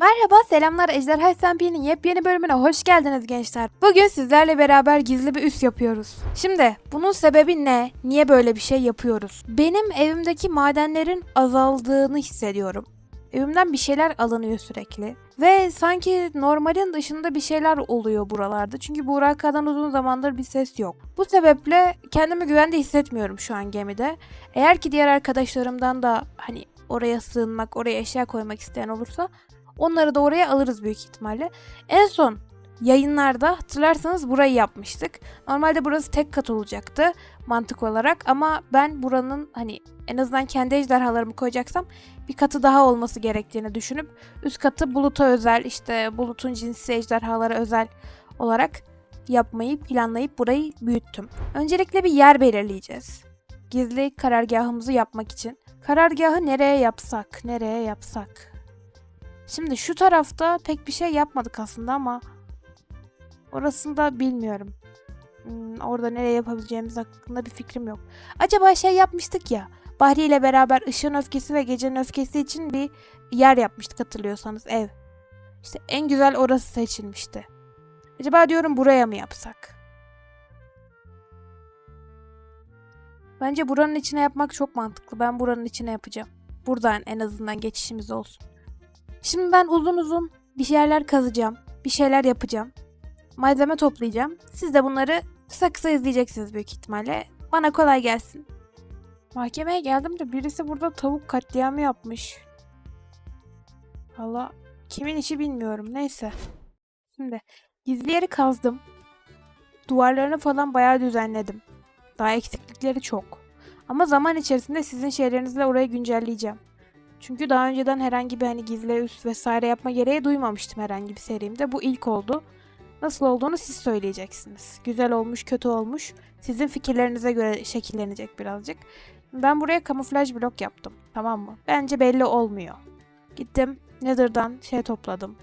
Merhaba, selamlar Ejderha SMP'nin yepyeni bölümüne hoş geldiniz gençler. Bugün sizlerle beraber gizli bir üs yapıyoruz. Şimdi bunun sebebi ne? Niye böyle bir şey yapıyoruz? Benim evimdeki madenlerin azaldığını hissediyorum. Evimden bir şeyler alınıyor sürekli. Ve sanki normalin dışında bir şeyler oluyor buralarda. Çünkü Buraka'dan uzun zamandır bir ses yok. Bu sebeple kendimi güvende hissetmiyorum şu an gemide. Eğer ki diğer arkadaşlarımdan da hani oraya sığınmak, oraya eşya koymak isteyen olursa onları da oraya alırız büyük ihtimalle. En son yayınlarda hatırlarsanız burayı yapmıştık. Normalde burası tek kat olacaktı mantık olarak ama ben buranın hani en azından kendi ejderhalarımı koyacaksam bir katı daha olması gerektiğini düşünüp üst katı buluta özel işte bulutun cinsi ejderhalara özel olarak yapmayı planlayıp burayı büyüttüm. Öncelikle bir yer belirleyeceğiz. Gizli karargahımızı yapmak için. Karargahı nereye yapsak, nereye yapsak? Şimdi şu tarafta pek bir şey yapmadık aslında ama orasını da bilmiyorum. Hmm, orada nereye yapabileceğimiz hakkında bir fikrim yok. Acaba şey yapmıştık ya. Bahri ile beraber ışığın öfkesi ve gecenin öfkesi için bir yer yapmıştık hatırlıyorsanız ev. İşte en güzel orası seçilmişti. Acaba diyorum buraya mı yapsak? Bence buranın içine yapmak çok mantıklı. Ben buranın içine yapacağım. Buradan en azından geçişimiz olsun. Şimdi ben uzun uzun bir şeyler kazacağım. Bir şeyler yapacağım. Malzeme toplayacağım. Siz de bunları kısa kısa izleyeceksiniz büyük ihtimalle. Bana kolay gelsin. Mahkemeye geldim de birisi burada tavuk katliamı yapmış. Valla kimin işi bilmiyorum. Neyse. Şimdi gizli yeri kazdım. Duvarlarını falan bayağı düzenledim. Daha eksiklikleri çok. Ama zaman içerisinde sizin şeylerinizle orayı güncelleyeceğim. Çünkü daha önceden herhangi bir hani gizli üst vesaire yapma gereği duymamıştım herhangi bir serimde. Bu ilk oldu. Nasıl olduğunu siz söyleyeceksiniz. Güzel olmuş, kötü olmuş. Sizin fikirlerinize göre şekillenecek birazcık. Ben buraya kamuflaj blok yaptım. Tamam mı? Bence belli olmuyor. Gittim Nether'dan şey topladım.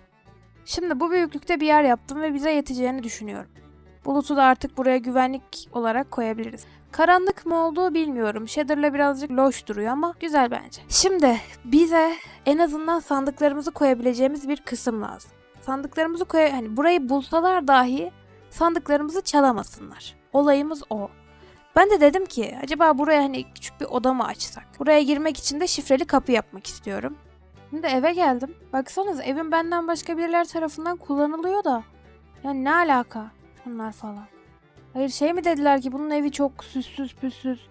Şimdi bu büyüklükte bir yer yaptım ve bize yeteceğini düşünüyorum. Bulutu da artık buraya güvenlik olarak koyabiliriz. Karanlık mı olduğu bilmiyorum. Shader'la birazcık loş duruyor ama güzel bence. Şimdi bize en azından sandıklarımızı koyabileceğimiz bir kısım lazım. Sandıklarımızı koy hani burayı bulsalar dahi sandıklarımızı çalamasınlar. Olayımız o. Ben de dedim ki acaba buraya hani küçük bir oda mı açsak? Buraya girmek için de şifreli kapı yapmak istiyorum. Şimdi eve geldim. Baksanız evim benden başka biriler tarafından kullanılıyor da. Yani ne alaka? Bunlar falan. Hayır şey mi dediler ki bunun evi çok süssüz püssüz.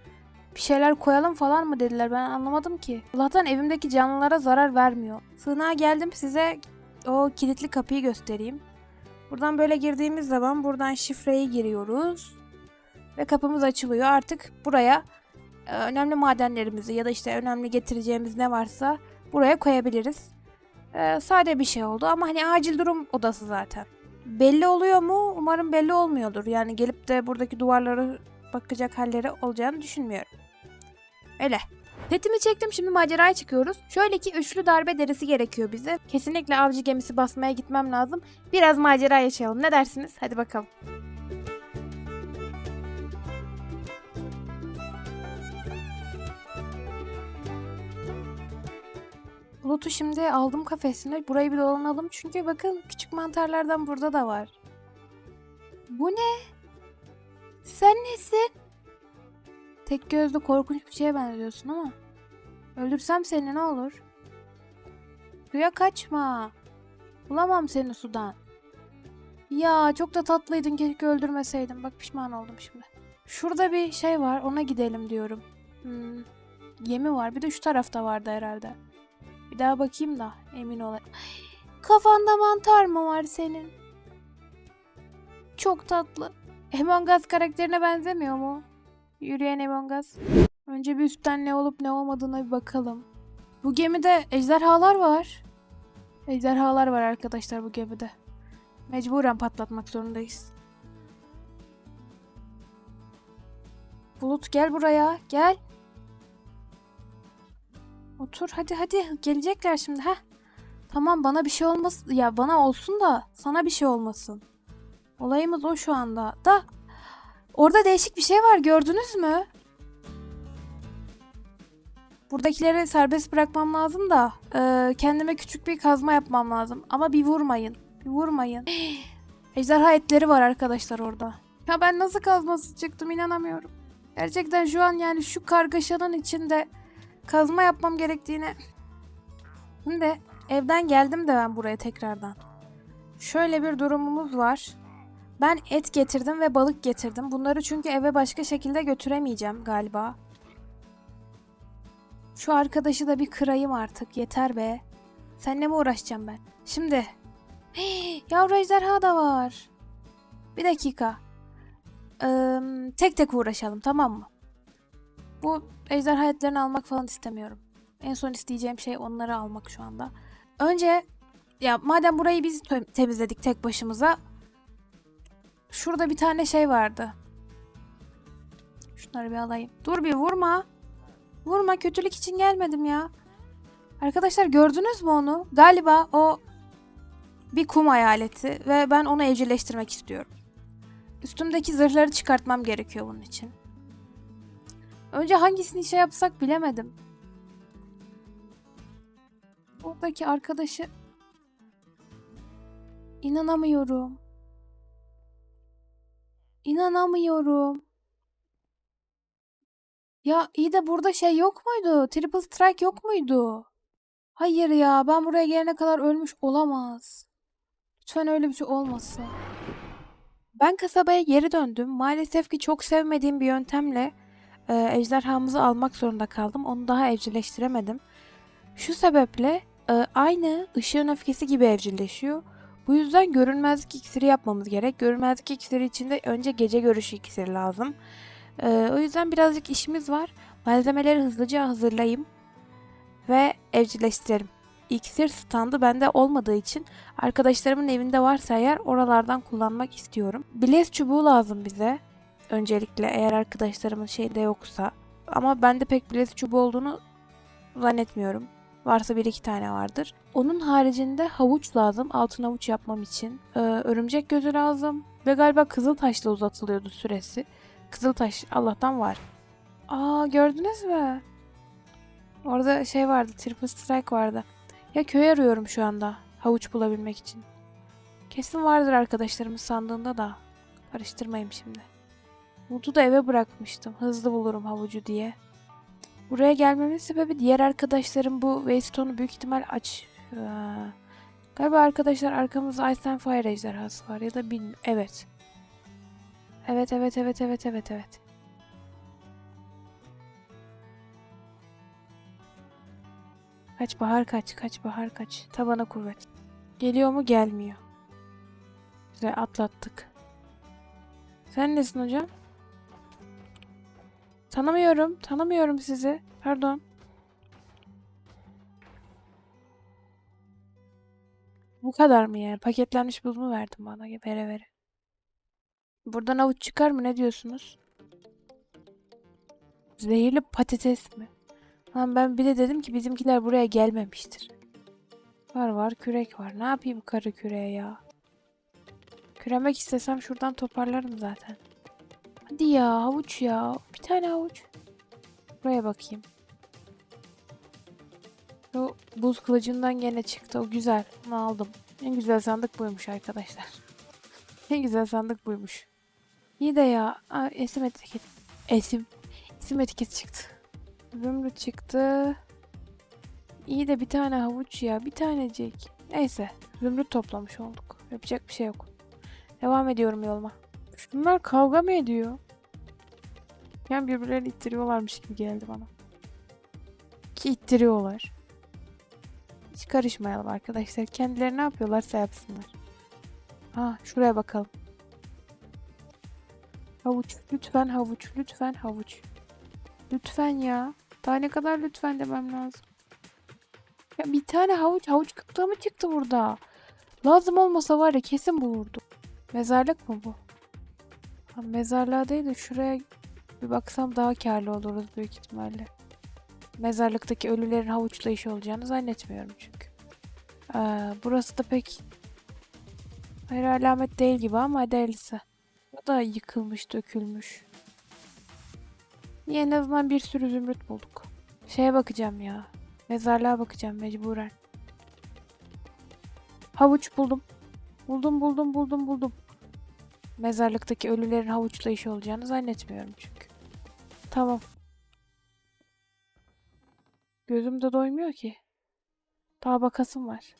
Bir şeyler koyalım falan mı dediler ben anlamadım ki. Allah'tan evimdeki canlılara zarar vermiyor. Sığınağa geldim size o kilitli kapıyı göstereyim. Buradan böyle girdiğimiz zaman buradan şifreyi giriyoruz. Ve kapımız açılıyor. Artık buraya e, önemli madenlerimizi ya da işte önemli getireceğimiz ne varsa buraya koyabiliriz. E, sade bir şey oldu ama hani acil durum odası zaten. Belli oluyor mu? Umarım belli olmuyordur. Yani gelip de buradaki duvarlara bakacak halleri olacağını düşünmüyorum. Öyle. Setimi çektim şimdi maceraya çıkıyoruz. Şöyle ki üçlü darbe derisi gerekiyor bize. Kesinlikle avcı gemisi basmaya gitmem lazım. Biraz macera yaşayalım. Ne dersiniz? Hadi bakalım. Bulut'u şimdi aldım kafesine. Burayı bir dolanalım. Çünkü bakın küçük mantarlardan burada da var. Bu ne? Sen nesin? Tek gözlü korkunç bir şeye benziyorsun ama. Öldürsem seni ne olur? Suya kaçma. Bulamam seni sudan. Ya çok da tatlıydın keşke öldürmeseydim. Bak pişman oldum şimdi. Şurada bir şey var ona gidelim diyorum. Hmm, Gemi var bir de şu tarafta vardı herhalde. Bir daha bakayım da emin olayım. Kafanda mantar mı var senin? Çok tatlı. Among Us karakterine benzemiyor mu? Yürüyen Among Us. Önce bir üstten ne olup ne olmadığına bir bakalım. Bu gemide ejderhalar var. Ejderhalar var arkadaşlar bu gemide. Mecburen patlatmak zorundayız. Bulut gel buraya. Gel. Otur hadi hadi gelecekler şimdi ha. Tamam bana bir şey olmasın ya bana olsun da sana bir şey olmasın. Olayımız o şu anda. Da orada değişik bir şey var gördünüz mü? Buradakileri serbest bırakmam lazım da e, kendime küçük bir kazma yapmam lazım. Ama bir vurmayın. Bir vurmayın. Ejderha etleri var arkadaşlar orada. Ya ben nasıl kazması çıktım inanamıyorum. Gerçekten şu an yani şu kargaşanın içinde kazma yapmam gerektiğini... Şimdi evden geldim de ben buraya tekrardan. Şöyle bir durumumuz var. Ben et getirdim ve balık getirdim. Bunları çünkü eve başka şekilde götüremeyeceğim galiba. Şu arkadaşı da bir kırayım artık. Yeter be. Seninle mi uğraşacağım ben? Şimdi. Yavru ejderha da var. Bir dakika. Ee, tek tek uğraşalım tamam mı? Bu ejderha etlerini almak falan istemiyorum. En son isteyeceğim şey onları almak şu anda. Önce ya madem burayı biz te- temizledik tek başımıza. Şurada bir tane şey vardı. Şunları bir alayım. Dur bir vurma. Vurma kötülük için gelmedim ya. Arkadaşlar gördünüz mü onu? Galiba o bir kum hayaleti ve ben onu evcilleştirmek istiyorum. Üstümdeki zırhları çıkartmam gerekiyor bunun için. Önce hangisini şey yapsak bilemedim. Buradaki arkadaşı İnanamıyorum. İnanamıyorum. Ya iyi de burada şey yok muydu? Triple Strike yok muydu? Hayır ya ben buraya gelene kadar ölmüş olamaz. Lütfen öyle bir şey olmasın. Ben kasabaya geri döndüm. Maalesef ki çok sevmediğim bir yöntemle e, ejderhamızı almak zorunda kaldım. Onu daha evcilleştiremedim. Şu sebeple e, aynı ışığın öfkesi gibi evcilleşiyor. Bu yüzden görünmezlik iksiri yapmamız gerek. Görünmezlik iksiri için de önce gece görüşü iksiri lazım. Ee, o yüzden birazcık işimiz var. Malzemeleri hızlıca hazırlayayım ve evcilleştirelim. İksir standı bende olmadığı için arkadaşlarımın evinde varsa eğer oralardan kullanmak istiyorum. Bilez çubuğu lazım bize. Öncelikle eğer arkadaşlarımın şeyde yoksa. Ama bende pek bilez çubuğu olduğunu zannetmiyorum. Varsa bir iki tane vardır. Onun haricinde havuç lazım. Altın havuç yapmam için. Ee, örümcek gözü lazım. Ve galiba kızıltaşla uzatılıyordu süresi. Kızıltaş Allah'tan var. Aa gördünüz mü? Orada şey vardı. Triple Strike vardı. Ya köy arıyorum şu anda. Havuç bulabilmek için. Kesin vardır arkadaşlarımız sandığında da. Karıştırmayayım şimdi. Mutlu da eve bırakmıştım. Hızlı bulurum havucu diye. Buraya gelmemin sebebi diğer arkadaşlarım bu Waystone'u büyük ihtimal aç. Ee, galiba arkadaşlar arkamızda Ice and Fire ejderhası var ya da bilmiyorum. Evet. Evet evet evet evet evet evet. Kaç bahar kaç kaç bahar kaç. Tabana kuvvet. Geliyor mu gelmiyor. Güzel atlattık. Sen nesin hocam? Tanımıyorum. Tanımıyorum sizi. Pardon. Bu kadar mı yani? Paketlenmiş buz mu verdin bana vere vere? Buradan avuç çıkar mı? Ne diyorsunuz? Zehirli patates mi? Lan ben bir de dedim ki bizimkiler buraya gelmemiştir. Var var kürek var. Ne yapayım karı küreğe ya? Küremek istesem şuradan toparlarım zaten. Hadi ya havuç ya. Bir tane havuç. Buraya bakayım. O buz kılıcından gene çıktı. O güzel. Onu aldım. En güzel sandık buymuş arkadaşlar. en güzel sandık buymuş. İyi de ya. Aa, esim etiket. Esim. İsim etiketi çıktı. Zümrüt çıktı. İyi de bir tane havuç ya. Bir tanecik. Neyse. Zümrüt toplamış olduk. Yapacak bir şey yok. Devam ediyorum yoluma. Şunlar kavga mı ediyor? Yani birbirlerini ittiriyorlarmış gibi geldi bana. Ki ittiriyorlar. Hiç karışmayalım arkadaşlar. Kendileri ne yapıyorlarsa yapsınlar. Ha şuraya bakalım. Havuç. Lütfen havuç. Lütfen havuç. Lütfen ya. Daha ne kadar lütfen demem lazım. Ya bir tane havuç. Havuç kıtlığı mı çıktı burada? Lazım olmasa var ya kesin bulurdu. Mezarlık mı bu? Ha, mezarlığa değil de şuraya bir baksam daha karlı oluruz büyük ihtimalle. Mezarlıktaki ölülerin havuçla iş olacağını zannetmiyorum çünkü. Ee, burası da pek hayır alamet değil gibi ama hadi hayırlısı. Bu da yıkılmış, dökülmüş. İyi, en azından bir sürü zümrüt bulduk. Şeye bakacağım ya. Mezarlığa bakacağım mecburen. Havuç buldum. Buldum buldum buldum buldum. Mezarlıktaki ölülerin havuçla işi olacağını zannetmiyorum çünkü. Tamam. Gözüm de doymuyor ki. Daha bakasım var.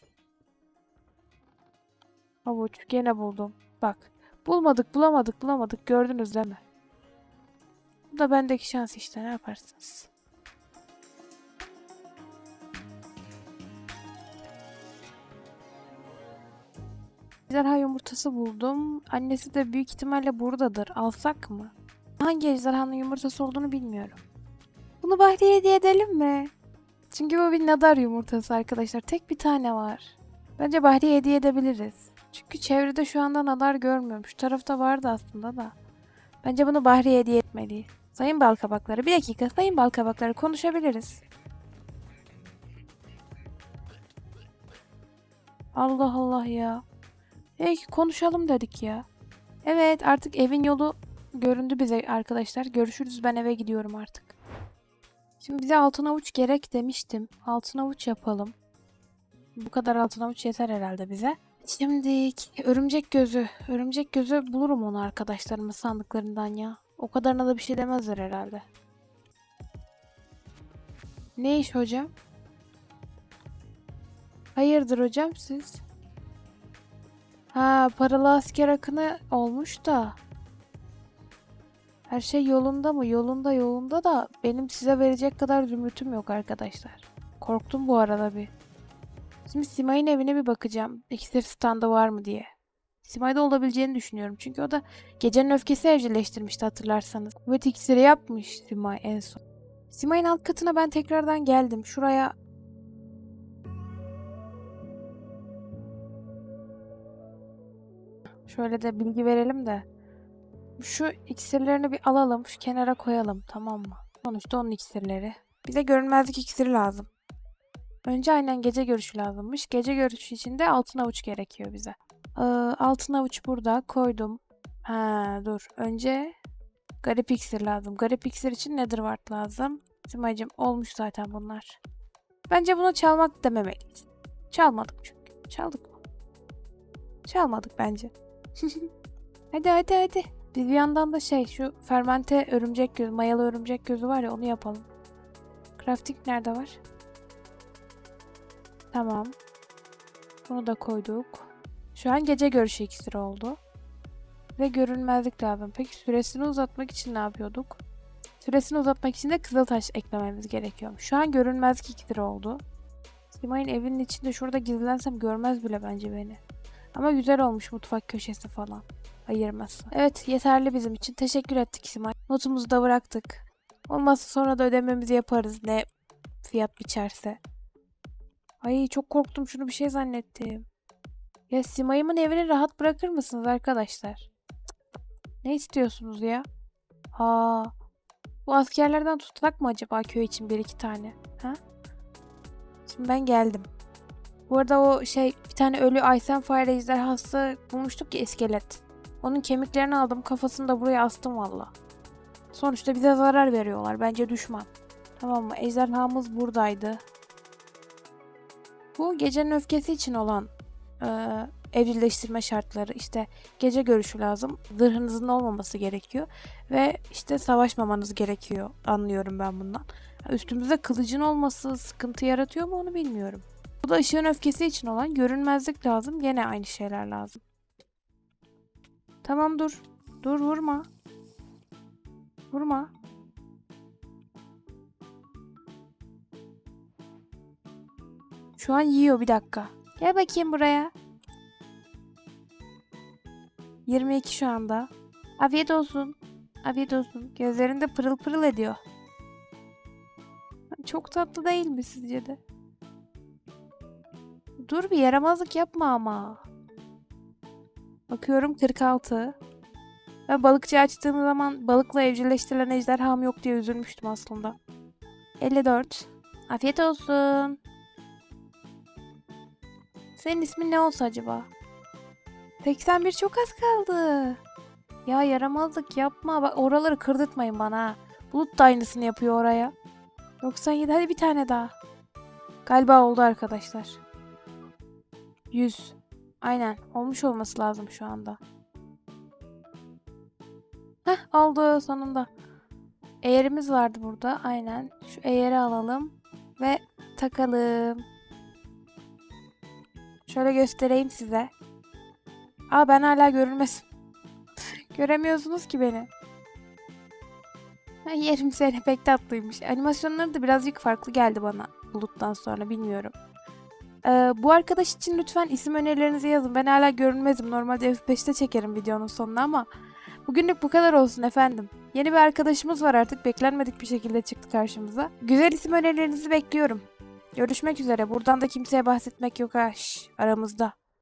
Havuç gene buldum. Bak. Bulmadık bulamadık bulamadık gördünüz değil mi? Bu da bendeki şans işte ne yaparsınız. Ejderha yumurtası buldum. Annesi de büyük ihtimalle buradadır. Alsak mı? Hangi ejderhanın yumurtası olduğunu bilmiyorum. Bunu Bahriye hediye edelim mi? Çünkü bu bir nadar yumurtası arkadaşlar. Tek bir tane var. Bence Bahriye hediye edebiliriz. Çünkü çevrede şu anda nadar görmüyorum. Şu tarafta vardı aslında da. Bence bunu Bahriye hediye etmeliyiz. Sayın balkabakları bir dakika sayın balkabakları konuşabiliriz. Allah Allah ya. Peki konuşalım dedik ya. Evet artık evin yolu göründü bize arkadaşlar. Görüşürüz ben eve gidiyorum artık. Şimdi bize altın avuç gerek demiştim. Altın avuç yapalım. Bu kadar altın avuç yeter herhalde bize. Şimdi örümcek gözü. Örümcek gözü bulurum onu arkadaşlarımın sandıklarından ya. O kadarına da bir şey demezler herhalde. Ne iş hocam? Hayırdır hocam siz? Ha paralı asker akını olmuş da. Her şey yolunda mı? Yolunda yolunda da benim size verecek kadar zümrütüm yok arkadaşlar. Korktum bu arada bir. Şimdi Simay'ın evine bir bakacağım. İksir standı var mı diye. Simay'da olabileceğini düşünüyorum. Çünkü o da gecenin öfkesi evcilleştirmişti hatırlarsanız. Kuvvet iksiri yapmış Simay en son. Simay'ın alt katına ben tekrardan geldim. Şuraya Şöyle de bilgi verelim de. Şu iksirlerini bir alalım. Şu kenara koyalım. Tamam mı? Sonuçta onun iksirleri. Bize görünmezlik iksiri lazım. Önce aynen gece görüşü lazımmış. Gece görüşü için de altın avuç gerekiyor bize. Ee, altın avuç burada koydum. Ha dur. Önce garip iksir lazım. Garip iksir için netherwart lazım. Simay'cım olmuş zaten bunlar. Bence buna çalmak dememeliyiz. Çalmadık çünkü. Çaldık mı? Çalmadık bence. Hadi hadi hadi. Bir yandan da şey şu fermente örümcek gözü, mayalı örümcek gözü var ya onu yapalım. Crafting nerede var? Tamam. Bunu da koyduk. Şu an gece görüşü iksiri oldu. Ve görünmezlik lazım. Peki süresini uzatmak için ne yapıyorduk? Süresini uzatmak için de kızıltaş eklememiz gerekiyor. Şu an görünmezlik iksiri oldu. Simay'ın evinin içinde şurada gizlensem görmez bile bence beni. Ama güzel olmuş mutfak köşesi falan. Ayırması. Evet yeterli bizim için. Teşekkür ettik Simay. Notumuzu da bıraktık. Olmazsa sonra da ödememizi yaparız ne fiyat biçerse. Ay çok korktum şunu bir şey zannettim. Ya Simay'ımın evini rahat bırakır mısınız arkadaşlar? Ne istiyorsunuz ya? Aa, bu askerlerden tutsak mı acaba köy için bir iki tane? Ha? Şimdi ben geldim. Bu arada o şey bir tane ölü Eisenfire ejderhası bulmuştuk ya iskelet. Onun kemiklerini aldım kafasını da buraya astım valla. Sonuçta bize zarar veriyorlar. Bence düşman. Tamam mı? Ejderhamız buradaydı. Bu gecenin öfkesi için olan e, evcilleştirme şartları. İşte gece görüşü lazım. Zırhınızın olmaması gerekiyor. Ve işte savaşmamanız gerekiyor. Anlıyorum ben bundan. Üstümüzde kılıcın olması sıkıntı yaratıyor mu onu bilmiyorum. Bu da ışığın öfkesi için olan görünmezlik lazım. Gene aynı şeyler lazım. Tamam dur. Dur vurma. Vurma. Şu an yiyor bir dakika. Gel bakayım buraya. 22 şu anda. Afiyet olsun. Afiyet olsun. Gözlerinde pırıl pırıl ediyor. Çok tatlı değil mi sizce de? Dur bir yaramazlık yapma ama. Bakıyorum 46. Ben balıkçı açtığım zaman balıkla evcilleştirilen ejderham yok diye üzülmüştüm aslında. 54. Afiyet olsun. Senin ismin ne olsa acaba? 81 çok az kaldı. Ya yaramazlık yapma. Bak oraları kırdırtmayın bana. Bulut da aynısını yapıyor oraya. 97 hadi bir tane daha. Galiba oldu arkadaşlar. 100. Aynen olmuş olması lazım şu anda. Heh oldu sonunda. Eğerimiz vardı burada. Aynen. Şu eğeri alalım ve takalım. Şöyle göstereyim size. Aa ben hala görünmezim. Göremiyorsunuz ki beni. Ha, yerim seni pek tatlıymış. Animasyonları da birazcık farklı geldi bana buluttan sonra bilmiyorum. Ee, bu arkadaş için lütfen isim önerilerinizi yazın. Ben hala görünmezim. Normalde F5'te çekerim videonun sonuna ama bugünlük bu kadar olsun efendim. Yeni bir arkadaşımız var artık. Beklenmedik bir şekilde çıktı karşımıza. Güzel isim önerilerinizi bekliyorum. Görüşmek üzere. Buradan da kimseye bahsetmek yok ha. Aramızda.